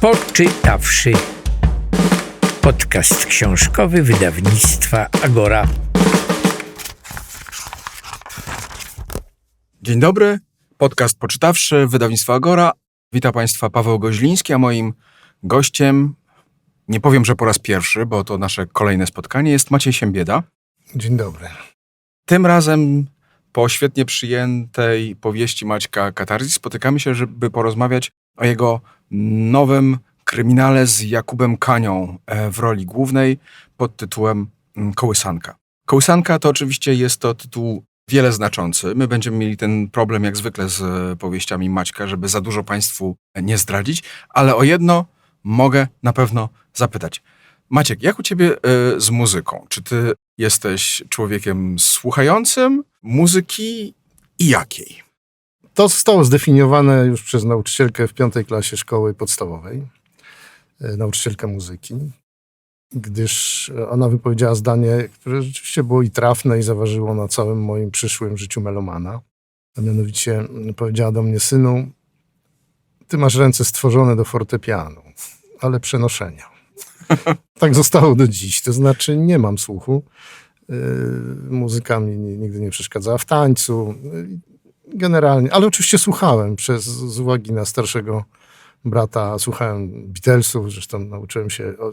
Poczytawszy. Podcast książkowy wydawnictwa Agora. Dzień dobry, podcast Poczytawszy, wydawnictwo Agora. Witam Państwa Paweł Goźliński, a moim gościem, nie powiem, że po raz pierwszy, bo to nasze kolejne spotkanie, jest Maciej Siembieda. Dzień dobry. Tym razem po świetnie przyjętej powieści Maćka Katarzys spotykamy się, żeby porozmawiać o jego nowym kryminale z Jakubem Kanią e, w roli głównej pod tytułem mm, Kołysanka. Kołysanka to oczywiście jest to tytuł wiele znaczący. My będziemy mieli ten problem jak zwykle z e, powieściami Maćka, żeby za dużo Państwu nie zdradzić, ale o jedno mogę na pewno zapytać. Maciek, jak u ciebie e, z muzyką? Czy ty jesteś człowiekiem słuchającym muzyki i jakiej? To zostało zdefiniowane już przez nauczycielkę w piątej klasie szkoły podstawowej, e, nauczycielkę muzyki, gdyż ona wypowiedziała zdanie, które rzeczywiście było i trafne, i zaważyło na całym moim przyszłym życiu melomana. A mianowicie mm, powiedziała do mnie, synu, ty masz ręce stworzone do fortepianu, ale przenoszenia. tak zostało do dziś. To znaczy, nie mam słuchu. Yy, muzyka mi nigdy nie przeszkadzała w tańcu. Yy, Generalnie, ale oczywiście słuchałem przez, z uwagi na starszego brata, słuchałem Beatlesów, zresztą nauczyłem się o,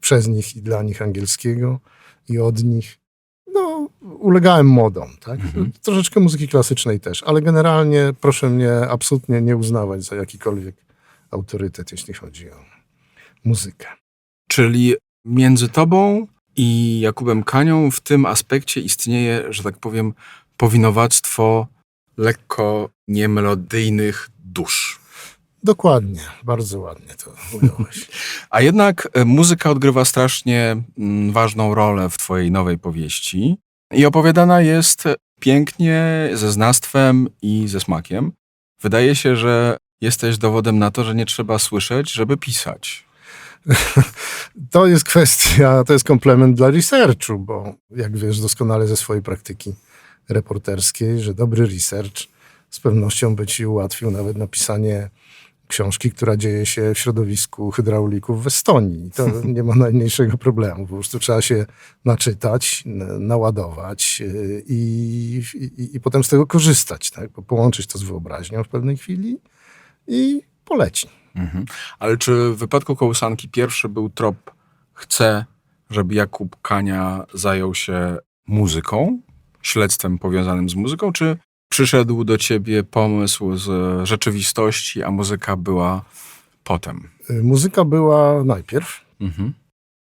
przez nich i dla nich angielskiego i od nich. No, ulegałem modom, tak? Mhm. Troszeczkę muzyki klasycznej też, ale generalnie proszę mnie absolutnie nie uznawać za jakikolwiek autorytet, jeśli chodzi o muzykę. Czyli między tobą i Jakubem Kanią w tym aspekcie istnieje, że tak powiem, powinowactwo lekko niemelodyjnych dusz. Dokładnie, bardzo ładnie to ująłeś. A jednak e, muzyka odgrywa strasznie mm, ważną rolę w twojej nowej powieści i opowiadana jest pięknie, ze znawstwem i ze smakiem. Wydaje się, że jesteś dowodem na to, że nie trzeba słyszeć, żeby pisać. To jest kwestia, to jest komplement dla researchu, bo jak wiesz doskonale ze swojej praktyki reporterskiej, że dobry research z pewnością by ci ułatwił nawet napisanie książki, która dzieje się w środowisku hydraulików w Estonii. To nie ma najmniejszego problemu. Po prostu trzeba się naczytać, naładować yy, i, i, i potem z tego korzystać. Tak? Po- Połączyć to z wyobraźnią w pewnej chwili i poleci. Mhm. Ale czy w wypadku kołysanki pierwszy był trop chce, żeby Jakub Kania zajął się muzyką, śledztwem powiązanym z muzyką, czy przyszedł do ciebie pomysł z rzeczywistości, a muzyka była potem? Yy, Muzyka była najpierw, Mhm.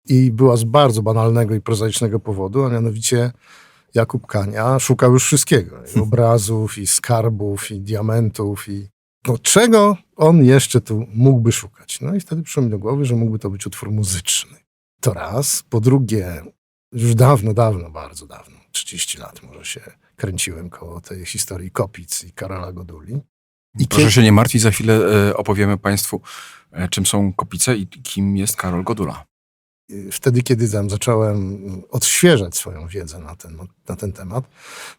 I była z bardzo banalnego i prozaicznego powodu, a mianowicie Jakub Kania szukał już wszystkiego. I obrazów, i skarbów, i diamentów, i no, czego on jeszcze tu mógłby szukać. No i wtedy przyszło mi do głowy, że mógłby to być utwór muzyczny. To raz. Po drugie, już dawno, dawno, bardzo dawno, 30 lat może się kręciłem koło tej historii Kopic i Karola Goduli. I Proszę kiedy- się nie martwić, za chwilę e, opowiemy Państwu, e, czym są kopice i kim jest Karol Godula. wtedy, kiedy tam zacząłem odświeżać swoją wiedzę na ten, na ten temat,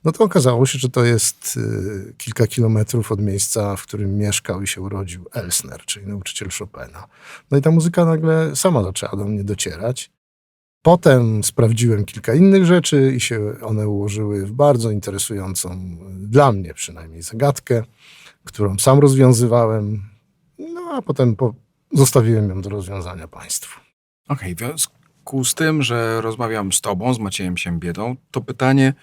no to okazało się, że to jest kilka kilometrów od miejsca, w którym mieszkał i się urodził Elsner, czyli nauczyciel Chopina. No i ta muzyka nagle sama zaczęła do mnie docierać. Potem sprawdziłem kilka innych rzeczy i się one ułożyły w bardzo interesującą, dla mnie przynajmniej, zagadkę, którą sam rozwiązywałem. No a potem po, zostawiłem ją do rozwiązania państwu. Okej, w związku z tym, że rozmawiam z tobą, z Maciejem Siembiedą, to pytanie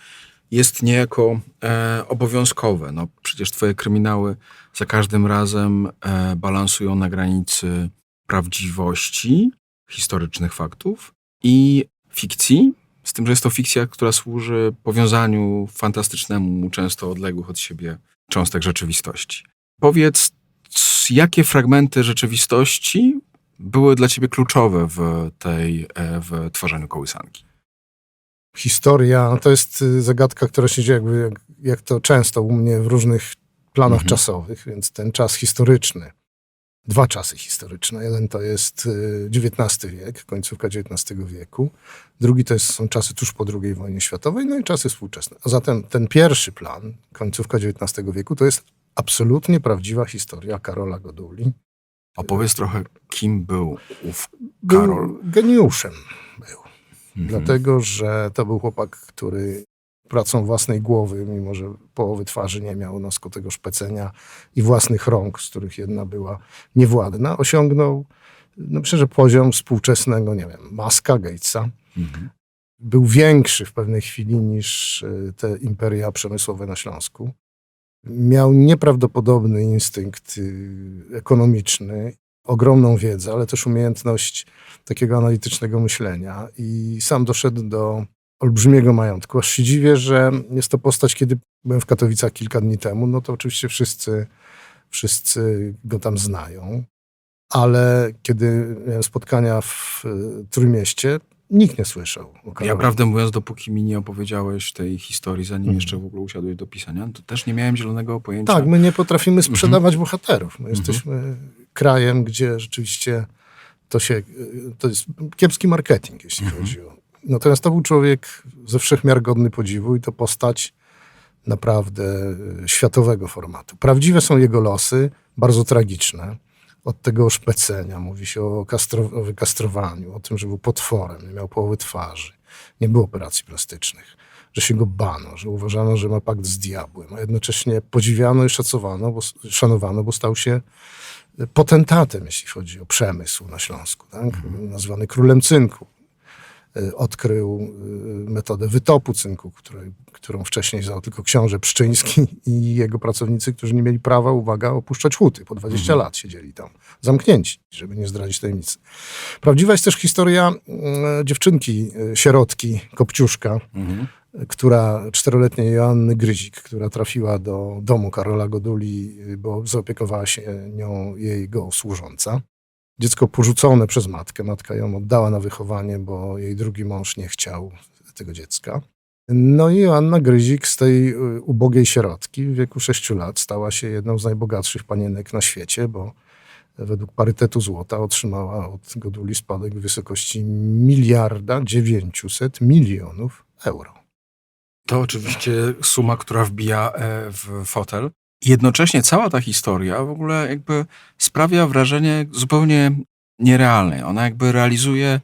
jest niejako e, obowiązkowe. No, przecież twoje kryminały za każdym razem e, balansują na granicy prawdziwości, historycznych faktów i fikcji, z tym, że jest to fikcja, która służy powiązaniu fantastycznemu, często odległych od siebie cząstek rzeczywistości. Powiedz, jakie fragmenty rzeczywistości były dla ciebie kluczowe w tej, e, w tworzeniu kołysanki? historia to jest y, zagadka, która się dzieje jakby, jak, jak to często u mnie w różnych planach Mhm. czasowych, więc ten czas historyczny, dwa czasy historyczne. Jeden to jest y, XIX wiek, końcówka XIX wieku, drugi to jest, są czasy tuż po II wojnie światowej, no i czasy współczesne. A zatem ten pierwszy plan, końcówka XIX wieku, to jest absolutnie prawdziwa historia Karola Goduli, Opowiedz trochę, kim był ów Był Karol. geniuszem. Był. Mhm. Dlatego, że to był chłopak, który pracą własnej głowy, mimo że połowy twarzy nie miał nosku tego szpecenia i własnych rąk, z których jedna była niewładna, osiągnął no myślę, że poziom współczesnego, nie wiem, Maska, Gatesa. Mhm. Był większy w pewnej chwili niż y, te imperia przemysłowe na Śląsku. Miał nieprawdopodobny instynkt y, ekonomiczny, ogromną wiedzę, ale też umiejętność takiego analitycznego myślenia i sam doszedł do olbrzymiego majątku. Aż się dziwię, że jest to postać, kiedy byłem w Katowicach kilka dni temu, no to oczywiście wszyscy, wszyscy go tam znają, ale kiedy miałem spotkania w y, Trójmieście, nikt nie słyszał Ja prawdę mówiąc, dopóki mi nie opowiedziałeś tej historii, zanim Mhm. jeszcze w ogóle usiadłeś do pisania, to też nie miałem zielonego pojęcia. Tak, my nie potrafimy Mhm. sprzedawać bohaterów. My jesteśmy krajem, gdzie rzeczywiście to się, to jest kiepski marketing, jeśli Mhm. chodzi o... Natomiast to był człowiek ze wszechmiar godny podziwu i to postać naprawdę e, światowego formatu. Prawdziwe są jego losy, bardzo tragiczne. Od tego szpecenia, mówi się o, kastro, o wykastrowaniu, o tym, że był potworem, nie miał połowy twarzy, nie było operacji plastycznych, że się go bano, że uważano, że ma pakt z diabłem, a jednocześnie podziwiano i szacowano, bo, szanowano, bo stał się potentatem, jeśli chodzi o przemysł na Śląsku. Tak? Nazwany królem cynku. Y, Odkrył y, metodę wytopu cynku, której, którą wcześniej znał tylko książę Pszczyński i jego pracownicy, którzy nie mieli prawa, uwaga, opuszczać huty. Po 20 lat siedzieli tam, zamknięci, żeby nie zdradzić tajemnicy. Prawdziwa jest też historia y, dziewczynki, y, sierotki, Kopciuszka, Mhm. która czteroletniej Joanny Gryzik, która trafiła do domu Karola Goduli, bo zaopiekowała się nią jej go służąca. Dziecko porzucone przez matkę. Matka ją oddała na wychowanie, bo jej drugi mąż nie chciał tego dziecka. No i Joanna Gryzik z tej y, ubogiej sierotki w wieku 6 lat stała się jedną z najbogatszych panienek na świecie, bo według parytetu złota otrzymała od Goduli spadek w wysokości miliarda 900 milionów euro. To oczywiście suma, która wbija e, w fotel. Jednocześnie cała ta historia w ogóle jakby sprawia wrażenie zupełnie nierealnej. Ona jakby realizuje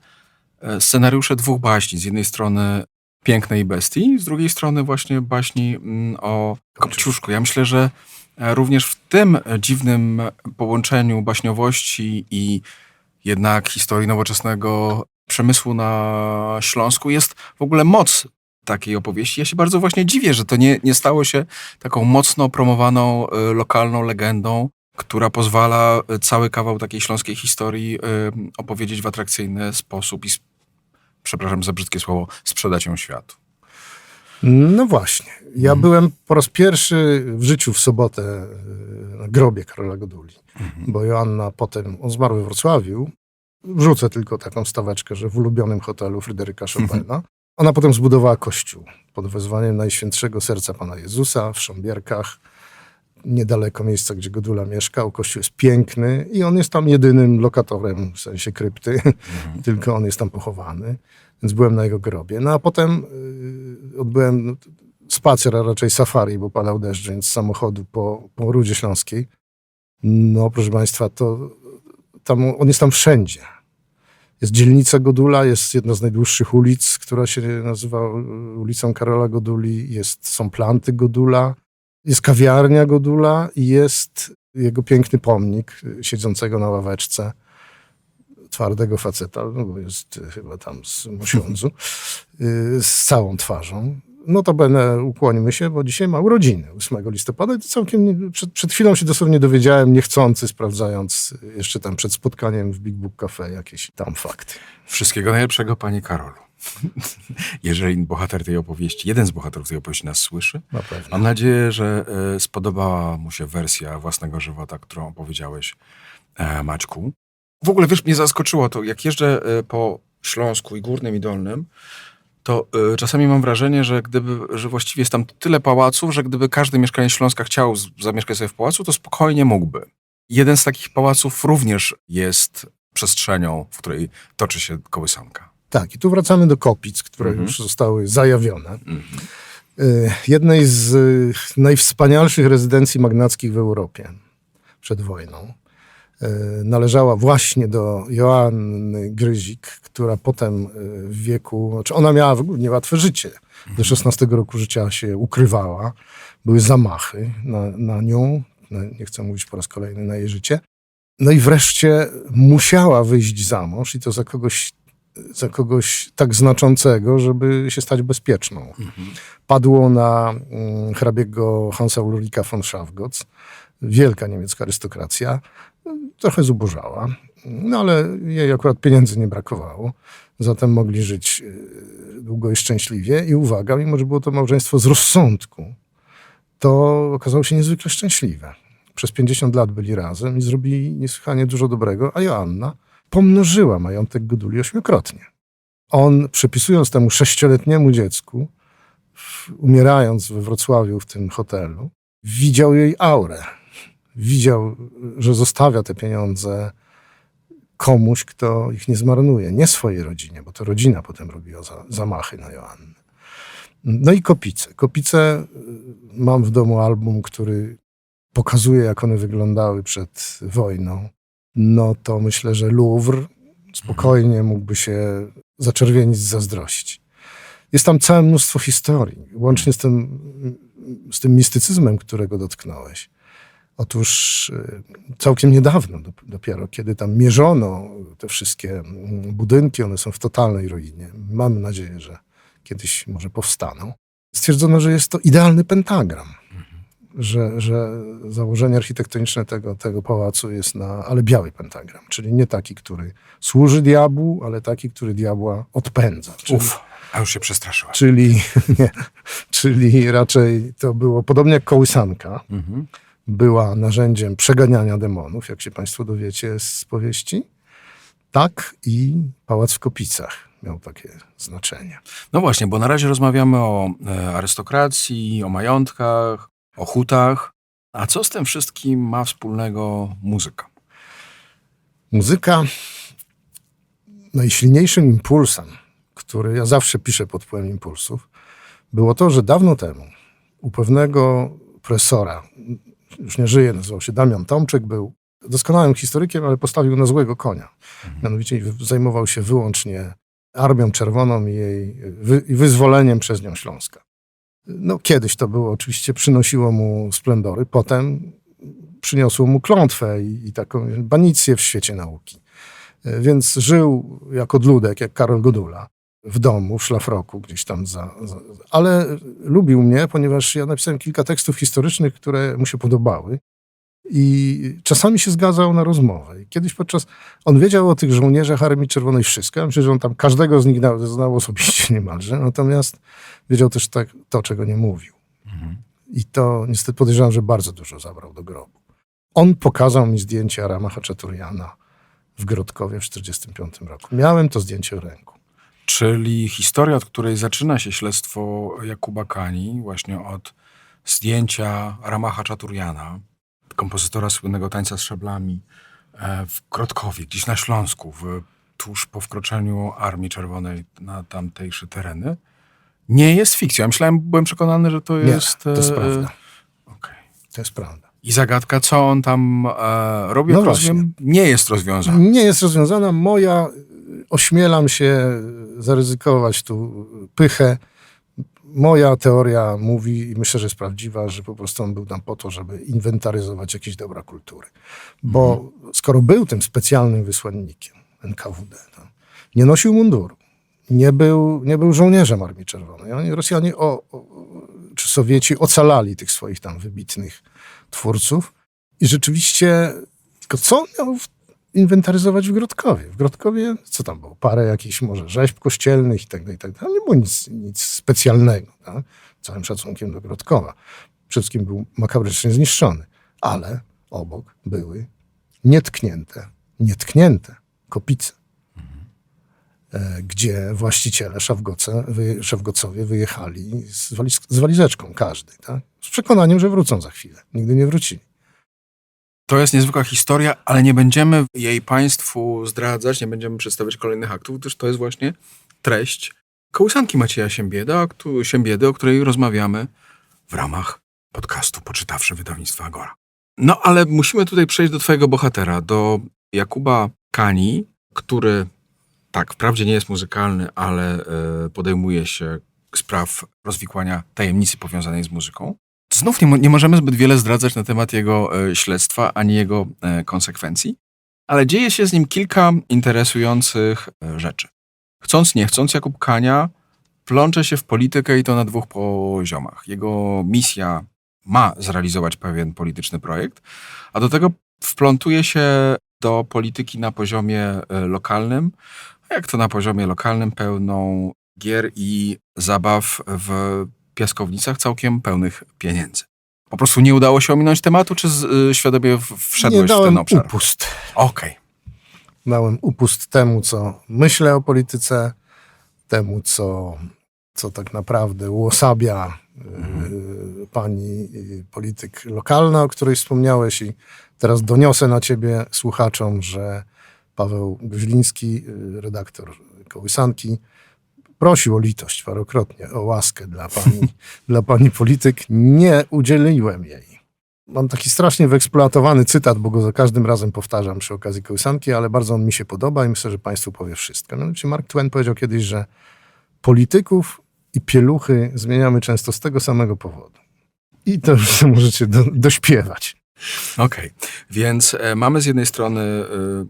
e, scenariusze dwóch baśni. Z jednej strony Pięknej Bestii, z drugiej strony właśnie baśni mm, o Kopciuszku. Ja myślę, że e, również w tym e, dziwnym połączeniu baśniowości i jednak historii nowoczesnego przemysłu na Śląsku jest w ogóle moc takiej opowieści. Ja się bardzo właśnie dziwię, że to nie, nie stało się taką mocno promowaną e, lokalną legendą, która pozwala e, cały kawał takiej śląskiej historii e, opowiedzieć w atrakcyjny sposób i, przepraszam za brzydkie słowo, sprzedać ją światu. No właśnie. Ja Mhm. byłem po raz pierwszy w życiu w sobotę na grobie Karola Goduli, Mhm. bo Joanna potem, on zmarł we Wrocławiu, wrzucę tylko taką staweczkę, że w ulubionym hotelu Fryderyka Chopina. Ona potem zbudowała kościół pod wezwaniem Najświętszego Serca Pana Jezusa w Szambierkach, niedaleko miejsca, gdzie Godula mieszkał. Kościół jest piękny i on jest tam jedynym lokatorem, w sensie krypty, Mhm. tylko on jest tam pochowany, więc byłem na jego grobie. No a potem y, odbyłem spacer, a raczej safari, bo padał deszcz, więc z samochodu po, po Rudzie Śląskiej. No proszę Państwa, to tam, on jest tam wszędzie. Jest dzielnica Godula, jest jedna z najdłuższych ulic, która się nazywa y, ulicą Karola Goduli, jest, są planty Godula, jest kawiarnia Godula i jest jego piękny pomnik y, siedzącego na ławeczce twardego faceta, no bo jest y, chyba tam z Mosiądzu, z całą twarzą. No to będę ukłonimy się, bo dzisiaj ma urodziny 8 listopada i to całkiem przed, przed chwilą się dosłownie dowiedziałem, niechcący, sprawdzając jeszcze tam przed spotkaniem w Big Book Cafe jakieś tam fakty. Wszystkiego najlepszego, panie Karolu. Jeżeli bohater tej opowieści, jeden z bohaterów tej opowieści nas słyszy, Na. Mam nadzieję, że e, spodobała mu się wersja własnego żywota, którą opowiedziałeś, e, Maćku. W ogóle, wiesz, mnie zaskoczyło to, jak jeżdżę e, po Śląsku i Górnym i Dolnym, to e, czasami mam wrażenie, że gdyby, że właściwie jest tam tyle pałaców, że gdyby każdy mieszkaniec Śląska chciał zamieszkać sobie w pałacu, to spokojnie mógłby. Jeden z takich pałaców również jest przestrzenią, w której toczy się kołysanka. Tak, i tu wracamy do Kopic, które Mhm. już zostały zajawione. Mhm. Y, jednej z y, najwspanialszych rezydencji magnackich w Europie przed wojną. E, należała właśnie do Joanny Gryzik, która potem e, w wieku, znaczy ona miała w ogóle niełatwe życie. Do 16 roku życia się ukrywała. Były zamachy na, na nią, na, nie chcę mówić po raz kolejny na jej życie. No i wreszcie musiała wyjść za mąż i to za kogoś, za kogoś tak znaczącego, żeby się stać bezpieczną. Padło na mm, hrabiego Hansa Ulrika von Schafgotz, wielka niemiecka arystokracja, trochę zubożała, no ale jej akurat pieniędzy nie brakowało, zatem mogli żyć y, długo i szczęśliwie. I uwaga, mimo że było to małżeństwo z rozsądku, to okazało się niezwykle szczęśliwe. Przez 50 lat byli razem i zrobili niesłychanie dużo dobrego, a Joanna pomnożyła majątek Goduli ośmiokrotnie. On, przypisując temu sześcioletniemu dziecku, umierając we Wrocławiu w tym hotelu, widział jej aurę. Widział, że zostawia te pieniądze komuś, kto ich nie zmarnuje. Nie swojej rodzinie, bo to rodzina potem robiła za, zamachy na Joannę. No i kopice. Kopice, y, mam w domu album, który pokazuje, jak one wyglądały przed wojną. No to myślę, że Louvre spokojnie mógłby się zaczerwienić z zazdrości. Jest tam całe mnóstwo historii, łącznie z tym, z tym mistycyzmem, którego dotknąłeś. Otóż y, całkiem niedawno dop- dopiero, kiedy tam mierzono te wszystkie mm, budynki, one są w totalnej ruinie. Mamy nadzieję, że kiedyś może powstaną. Stwierdzono, że jest to idealny pentagram. Że, że założenie architektoniczne tego, tego pałacu jest na, ale biały pentagram, czyli nie taki, który służy diabłu, ale taki, który diabła odpędza. Czyli, Uf, a już się przestraszyłem. czyli, nie, czyli raczej to było podobnie jak kołysanka Mhm. Była narzędziem przeganiania demonów, jak się Państwo dowiecie z powieści. Tak i Pałac w Kopicach miał takie znaczenie. No właśnie, bo na razie rozmawiamy o e, arystokracji, o majątkach, o hutach. A co z tym wszystkim ma wspólnego muzyka? Muzyka najsilniejszym impulsem, który ja zawsze piszę pod wpływem impulsów, było to, że dawno temu u pewnego profesora, już nie żyje, nazywał się Damian Tomczyk, był doskonałym historykiem, ale postawił na złego konia. Mianowicie zajmował się wyłącznie Armią Czerwoną i jej wy, i wyzwoleniem przez nią Śląska. No, kiedyś to było, oczywiście przynosiło mu splendory, potem przyniosło mu klątwę i, i taką banicję w świecie nauki. E, Więc żył jako odludek, jak Karol Godula, w domu, w szlafroku, gdzieś tam za, za... Ale lubił mnie, ponieważ ja napisałem kilka tekstów historycznych, które mu się podobały. I czasami się zgadzał na rozmowę. I kiedyś podczas... On wiedział o tych żołnierzach Armii Czerwonej wszystko. Ja myślę, że on tam każdego z nich znał, znał osobiście niemalże. Natomiast wiedział też tak, to, czego nie mówił. I to niestety podejrzewam, że bardzo dużo zabrał do grobu. On pokazał mi zdjęcie Arama Haczaturiana w Grodkowie w 1945 roku. Miałem to zdjęcie w ręku. Czyli historia, od której zaczyna się śledztwo Jakuba Kani, właśnie od zdjęcia Ramacha Czaturiana, kompozytora słynnego tańca z szablami e, w Krotkowie, gdzieś na Śląsku, w, tuż po wkroczeniu Armii Czerwonej na tamtejsze tereny, nie jest fikcją. Ja myślałem, byłem przekonany, że to Nie, jest... to jest e, prawda. okej. To jest prawda. I zagadka, co on tam e, robi, No rozumiem, nie jest rozwiązana. Nie jest rozwiązana. Moja, ośmielam się zaryzykować tu pychę. Moja teoria mówi, i myślę, że jest prawdziwa, że po prostu on był tam po to, żeby inwentaryzować jakieś dobra kultury. Bo skoro był tym specjalnym wysłannikiem NKWD, nie nosił munduru, nie był, nie był żołnierzem Armii Czerwonej. Oni, Rosjanie o, o, czy Sowieci ocalali tych swoich tam wybitnych twórców i rzeczywiście, tylko co on miał w inwentaryzować w Grodkowie. W Grodkowie, co tam było? Parę jakichś może rzeźb kościelnych i tak dalej, tak dalej. Ale nie było nic, nic specjalnego. Tak? Całym szacunkiem do Grodkowa. Wszystkim był makabrycznie zniszczony. Ale obok były nietknięte, nietknięte kopice, e, gdzie właściciele szafgoce, wy, szafgocowie wyjechali z, waliz, z walizeczką, każdy. Tak? Z przekonaniem, że wrócą za chwilę. Nigdy nie wrócili. To jest niezwykła historia, ale nie będziemy jej Państwu zdradzać, nie będziemy przedstawiać kolejnych aktów, gdyż to jest właśnie treść kołysanki Macieja Siembieda, Siembiedy, o której rozmawiamy w ramach podcastu Poczytawszy Wydawnictwa Agora. No ale musimy tutaj przejść do twojego bohatera, do Jakuba Kani, który tak, wprawdzie nie jest muzykalny, ale e, podejmuje się spraw rozwikłania tajemnicy powiązanej z muzyką. Znów nie, nie możemy zbyt wiele zdradzać na temat jego e, śledztwa ani jego e, konsekwencji, ale dzieje się z nim kilka interesujących e, rzeczy. Chcąc, nie chcąc, Jakub Kania plącze się w politykę i to na dwóch poziomach. Jego misja ma zrealizować pewien polityczny projekt, a do tego wplątuje się do polityki na poziomie lokalnym, jak to na poziomie lokalnym, pełną gier i zabaw w piaskownicach całkiem pełnych pieniędzy. Po prostu nie udało się ominąć tematu, czy z, y, świadomie wszedłeś Nie w ten obszar? upust. Okej. Dałem upust temu, co myślę o polityce, temu, co, co tak naprawdę uosabia y, pani y, polityk lokalna, o której wspomniałeś i teraz doniosę na ciebie słuchaczom, że Paweł Goźliński, y, redaktor Kołysanki, prosił o litość parokrotnie, o łaskę dla pani, dla pani polityk. Nie udzieliłem jej. Mam taki strasznie wyeksploatowany cytat, bo go za każdym razem powtarzam przy okazji kołysanki, ale bardzo on mi się podoba i myślę, że Państwu powie wszystko. Mianowicie Mark Twain powiedział kiedyś, że polityków i pieluchy zmieniamy często z tego samego powodu. I to już możecie do, dośpiewać. Okej, więc e, mamy z jednej strony, e,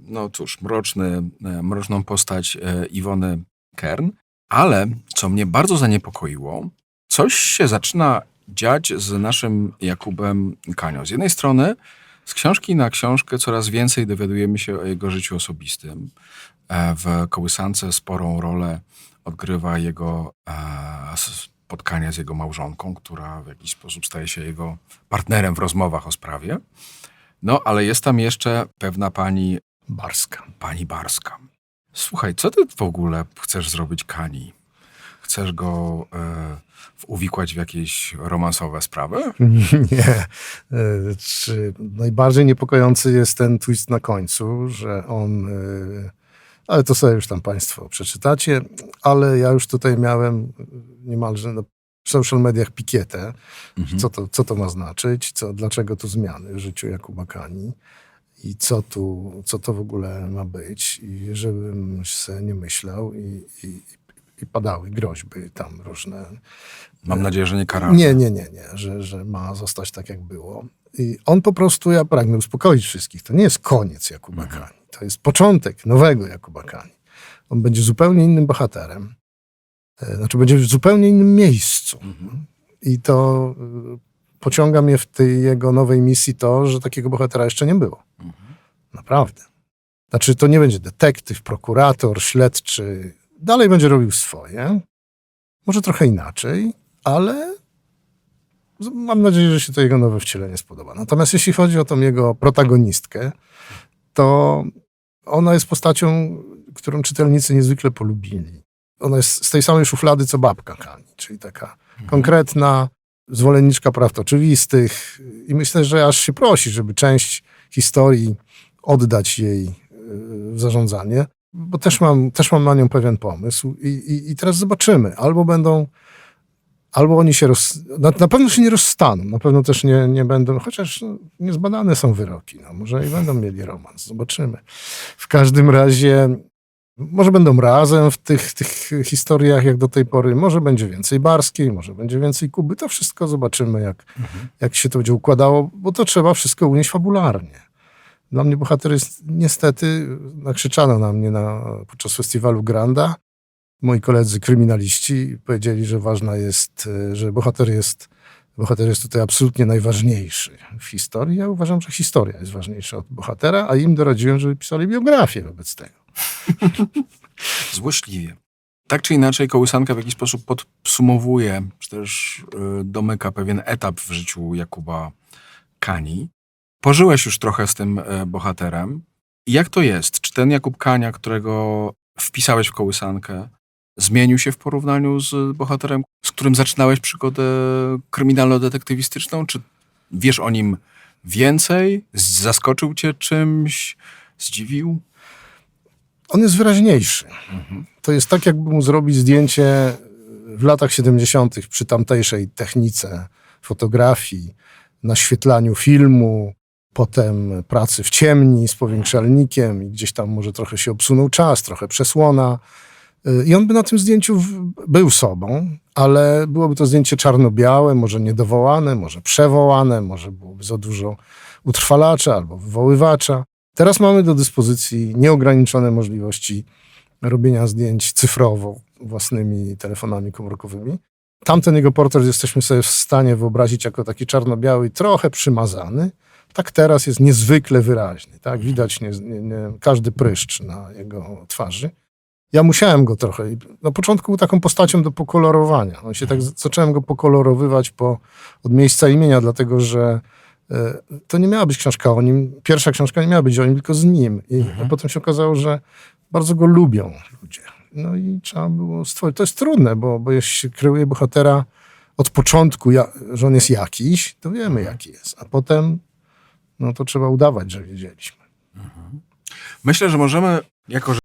no cóż, mroczny, e, mroczną postać e, Iwony Kern, ale co mnie bardzo zaniepokoiło, coś się zaczyna dziać z naszym Jakubem Kanią. Z jednej strony, z książki na książkę coraz więcej dowiadujemy się o jego życiu osobistym. E, W kołysance sporą rolę odgrywa jego e, spotkanie z jego małżonką, która w jakiś sposób staje się jego partnerem w rozmowach o sprawie. No, ale jest tam jeszcze pewna pani, Barska. pani Barska. Słuchaj, co ty w ogóle chcesz zrobić Kani? Chcesz go e, uwikłać w jakieś romansowe sprawy? Nie. E, Czy najbardziej niepokojący jest ten twist na końcu, że on. e, Ale to sobie już tam Państwo przeczytacie. Ale ja już tutaj miałem niemalże na w social mediach pikietę. Mhm. Co to, co to ma znaczyć? Co, dlaczego tu zmiany w życiu Jakuba Kani? I co tu, co to w ogóle ma być? I żebym se nie myślał i, i, i padały groźby tam różne. Mam nadzieję, że nie karalne. Nie, nie, nie, nie, że, że ma zostać tak, jak było. I on po prostu, ja pragnę uspokoić wszystkich, to nie jest koniec Jakuba Mhm. Kani. To jest początek nowego Jakuba Kani. On będzie zupełnie innym bohaterem. E, Znaczy, będzie w zupełnie innym miejscu. Mhm. I to pociąga mnie w tej jego nowej misji to, że takiego bohatera jeszcze nie było. Mhm. Naprawdę. Znaczy, to nie będzie detektyw, prokurator, śledczy. Dalej będzie robił swoje. Może trochę inaczej, ale mam nadzieję, że się to jego nowe wcielenie spodoba. Natomiast jeśli chodzi o tą jego protagonistkę, to ona jest postacią, którą czytelnicy niezwykle polubili. Ona jest z tej samej szuflady, co babka Kani, czyli taka konkretna, zwolenniczka praw oczywistych i myślę, że aż się prosi, żeby część historii oddać jej y, w zarządzanie, bo też mam, też mam na nią pewien pomysł i, i, i teraz zobaczymy. Albo będą, albo oni się roz, na, na pewno się nie rozstaną, na pewno też nie, nie będą, chociaż no, niezbadane są wyroki, no, może i będą mieli romans, zobaczymy. W każdym razie może będą razem w tych, tych historiach jak do tej pory, może będzie więcej Barskiej, może będzie więcej Kuby, to wszystko zobaczymy jak, jak się to będzie układało, bo to trzeba wszystko unieść fabularnie. Dla mnie bohater jest niestety, nakrzyczano na mnie na, podczas festiwalu Granda. Moi koledzy kryminaliści powiedzieli, że ważna jest, e, że bohater jest, bohater jest tutaj absolutnie najważniejszy w historii. Ja uważam, że historia jest ważniejsza od bohatera, a im doradziłem, żeby pisali biografię wobec tego. Złośliwie. Tak czy inaczej, kołysanka w jakiś sposób podsumowuje, czy też y, domyka pewien etap w życiu Jakuba Kani. Pożyłeś już trochę z tym y, bohaterem. Jak to jest? Czy ten Jakub Kania, którego wpisałeś w kołysankę, zmienił się w porównaniu z bohaterem, z którym zaczynałeś przygodę kryminalno-detektywistyczną? Czy wiesz o nim więcej? Zaskoczył cię czymś? Zdziwił? On jest wyraźniejszy. To jest tak, jakby mu zrobić zdjęcie w latach 70. przy tamtejszej technice fotografii, naświetlaniu filmu, potem pracy w ciemni z powiększalnikiem i gdzieś tam może trochę się obsunął czas, trochę przesłona. Y, I on by na tym zdjęciu był sobą, ale byłoby to zdjęcie czarno-białe, może niedowołane, może przewołane, może byłoby za dużo utrwalacza albo wywoływacza. Teraz mamy do dyspozycji nieograniczone możliwości robienia zdjęć cyfrowo własnymi telefonami komórkowymi. Tamten jego portret jesteśmy sobie w stanie wyobrazić jako taki czarno-biały, trochę przymazany. Tak teraz jest niezwykle wyraźny. Tak? Widać nie, nie, nie, każdy pryszcz na jego twarzy. Ja musiałem go trochę. Na początku był taką postacią do pokolorowania. On się tak, zacząłem go pokolorowywać po, od miejsca imienia, dlatego że to nie miała być książka o nim. Pierwsza książka nie miała być o nim, tylko z nim. I a potem się okazało, że bardzo go lubią ludzie. No i trzeba było stworzyć. To jest trudne, bo, bo jeśli się kreuje bohatera od początku, ja, że on jest jakiś, to wiemy jaki jest. A potem no to trzeba udawać, że wiedzieliśmy. Myślę, że możemy, jako że